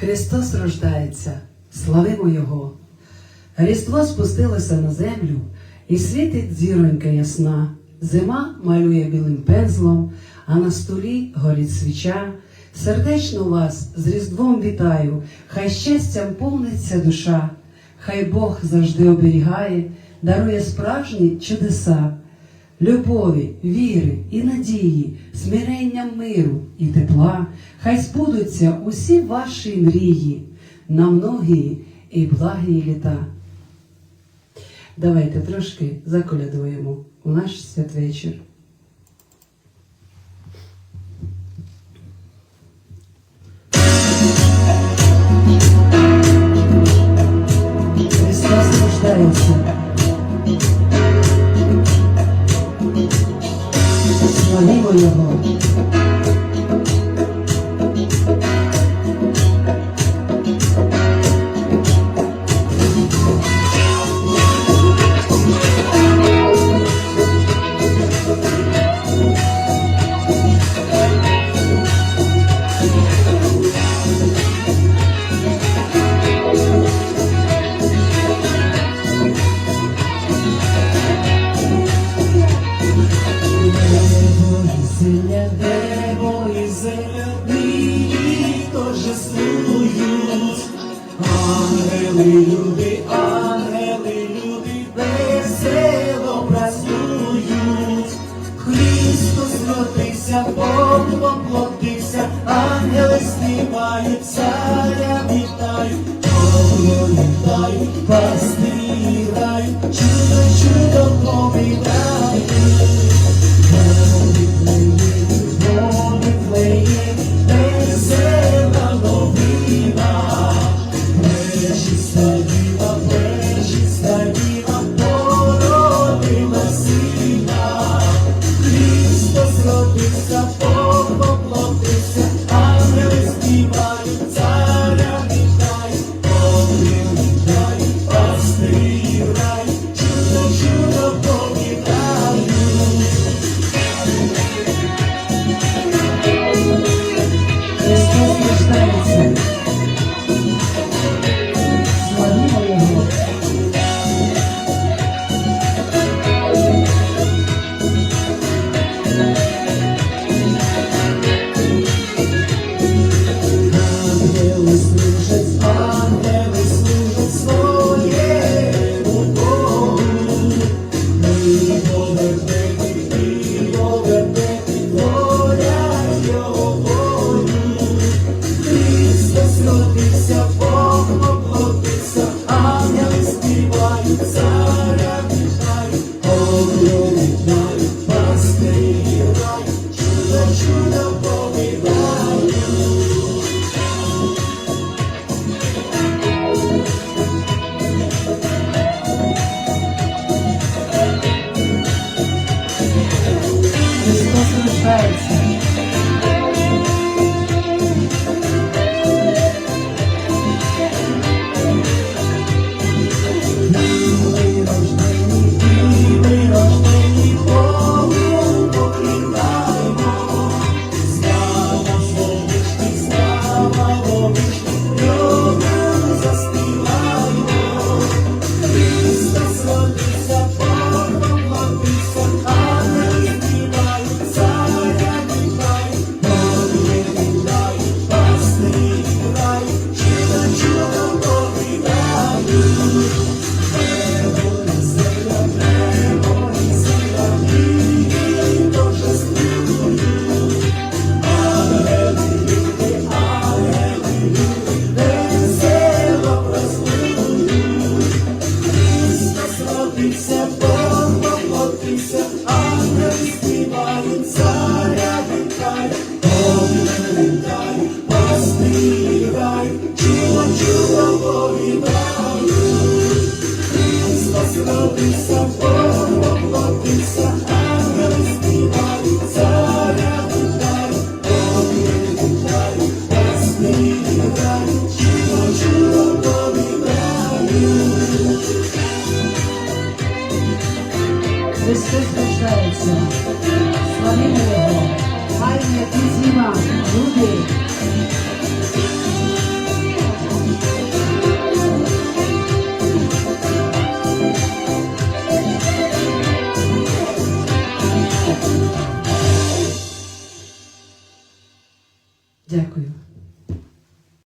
Христос рождається, славимо Його. Різдво спустилося на землю, і світить зіронька ясна. Зима малює білим пензлом, а на столі горить свіча. Сердечно вас з Різдвом вітаю, хай щастям повниться душа, хай Бог завжди оберігає, дарує справжні чудеса, любові, віри і надії, смирення миру і тепла, хай збудуться усі ваші мрії на многії і благі літа. Давайте трошки заколядуємо у наш святвечір. І земля, нині торжествують. Ангели, люди, ангели, люди, весело празднують. Христос родився, Бог поплотився, ангели співають, царя вітають, Богу вітають, пастирі грають, чудо, чудо повідають. now. Чудо повідають. Зима, грубей. Дякую.